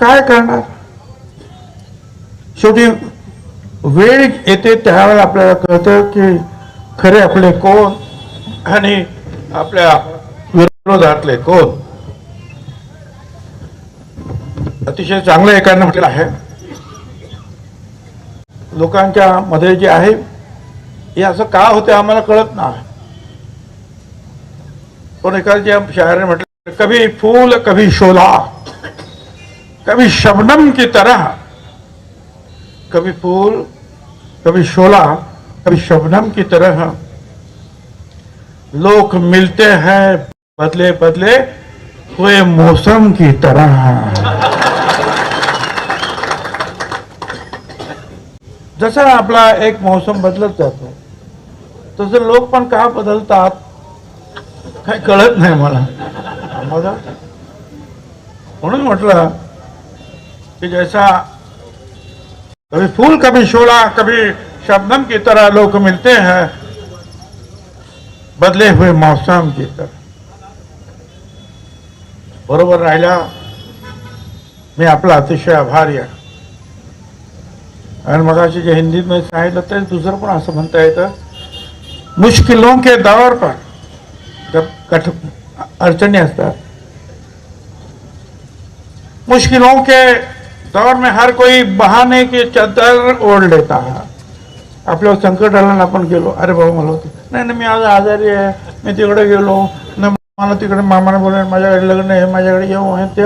काय करणार? शेवटी वेळ येते त्यावेळेला आपल्याला कळतं की खरे आपले कोण आणि आपल्या विरोधातले कोण? अतिशय चांगलं एकानं म्हटलं आहे. लोकांच्या मध्ये जे आहे हे असं का होते आम्हाला कळत नाही. पण एखाद्या शायराने म्हटलं कभी फूल कभी शोला. कभी शबनम की तरह कभी फूल कभी शोला कभी शबनम की तरह। लोग मिलते हैं बदले बदले हुए मौसम की तरह। जसा आपला एक मौसम बदलत जातो तसं लोक पण का बदलतात? काही कळत नाही मला. मला म्हणून म्हटलं कि जैसा कभी फूल कभी शोला कभी शबनम की तरह लोग मिलते हैं बदले हुए मौसम की तरह। बरोबर राहिला मी आपला अतिशय आभारी आहे। आणि मग अशी जे हिंदीत मी सांगितलं तर दुसरं पण असं म्हणता येतं मुश्किलों के दौर पर जब कठ अडचणी असतात मुश्किलों के दौर में हर कोई बहाने की चादर ओढ लेता है। आपल्यावर संकट आलं ना आपण गेलो अरे बाबा मला होते नाही नाही मी आज आजारी आहे मी तिकडे गेलो न मला तिकडे मामाने बोलले माझ्याकडे लग्न आहे माझ्याकडे येऊ आहे ते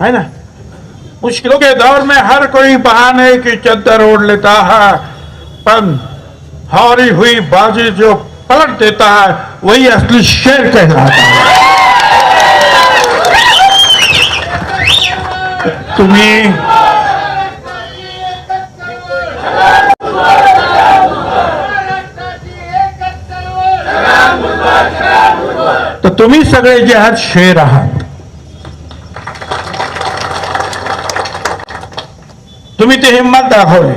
आहे ना? मुश्किलों के दौर में हर कोई बहाने की चादर ओढ़ लेता है पर हारी हुई बाजी जो पलट देता है वही असली शेर कहलाता है। तुम्ही तर तुम्ही सगळे जे आहात शेर आहात तुम्ही ते हिंमत दाखवली.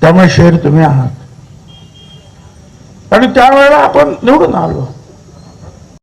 त्यामुळे शेर तुम्ही आहात. आणि त्यावेळेला आपण निवडून आलो.